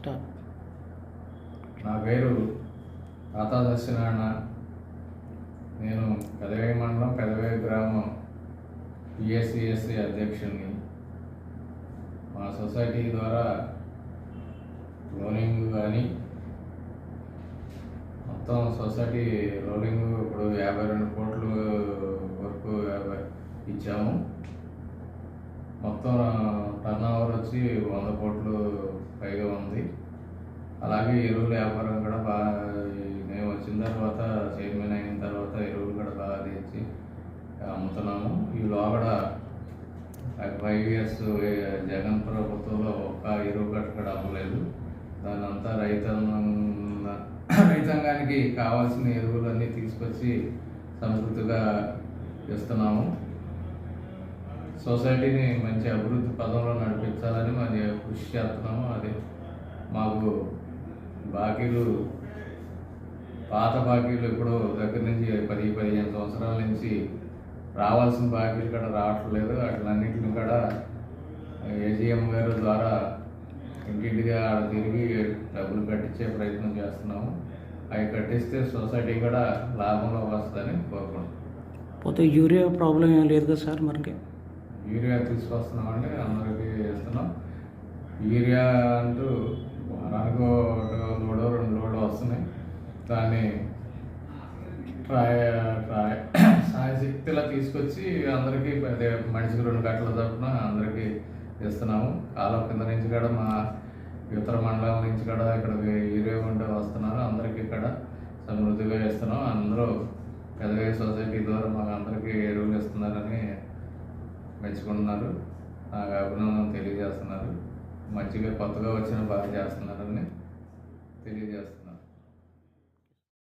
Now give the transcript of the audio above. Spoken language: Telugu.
స్టార్ట్ నా పేరు తాతా దర్శనారాయణ నేను పెదవే మండలం పెదవే గ్రామం పిఎస్సిఎస్సి అధ్యక్షుడిని. మా సొసైటీ ద్వారా లోనింగ్ కానీ మొత్తం సొసైటీ లోనింగ్ ఇప్పుడు యాభై రెండు కోట్లు వరకు యాభై ఇచ్చాము. మొత్తం టర్న్ ఓవర్ వచ్చి వంద కోట్లు పైగా ఉంది. అలాగే ఎరువుల వ్యాపారం కూడా బాగా మేము వచ్చిన తర్వాత చైర్మన్ అయిన తర్వాత ఎరువులు కూడా బాగా తెచ్చి అమ్ముతున్నాము. ఈ లోపల ఫైవ్ ఇయర్స్ జగన్ ప్రభుత్వంలో ఒక్క ఎరువు కట్ట కూడా అమ్మలేదు. దాని అంతా రైతాంగ రైతాంగానికి కావాల్సిన ఎరువులన్నీ తీసుకొచ్చి సంస్కృతిగా ఇస్తున్నాము. సొసైటీని మంచి అభివృద్ధి పదంలో నడిపించాలని మరి కృషి చేస్తున్నాము. అది మాకు బాకీలు పాత బాకీలు ఇప్పుడు దగ్గర నుంచి పది పదిహేను సంవత్సరాల నుంచి రావాల్సిన బాకీలు కూడా రావట్లేదు. వాటిలన్నింటిని కూడా ఏజీఎం గారు ద్వారా ఇంటింటిగా తిరిగి డబ్బులు కట్టించే ప్రయత్నం చేస్తున్నాము. అవి కట్టిస్తే సొసైటీ కూడా లాభంలో వస్తుందని కోరుకుంటున్నాం. పోతే యూరియా ప్రాబ్లం ఏం లేదు కదా సార్ మనకి యూరియా తీసుకొస్తున్నామండి అందరికీ ఇస్తున్నాం. యూరియా అంటూ వారానికి ఒక లోడో రెండు లోడో వస్తున్నాయి. దాన్ని ట్రాయ ట్రాయ సాయశక్తిలా తీసుకొచ్చి అందరికీ అదే మనిషికి రెండు గంటల తప్పున అందరికీ ఇస్తున్నాము. కాలం కింద నుంచి కూడా మా ఇతర మండలం నుంచి కూడా ఇక్కడ యూరియా ఉంటే వస్తున్నారు. అందరికీ ఇక్కడ సమృద్ధిగా ఇస్తున్నాం. అందరూ పెదవే సొసైటీ ద్వారా మాకు అందరికీ ఎరువులు ఇస్తున్నారని మెచ్చుకుంటున్నారు నాకు అభినందన తెలియజేస్తున్నారు. మంచిగా కొత్తగా వచ్చిన బాగా చేస్తున్నారని తెలియజేస్తున్నారు.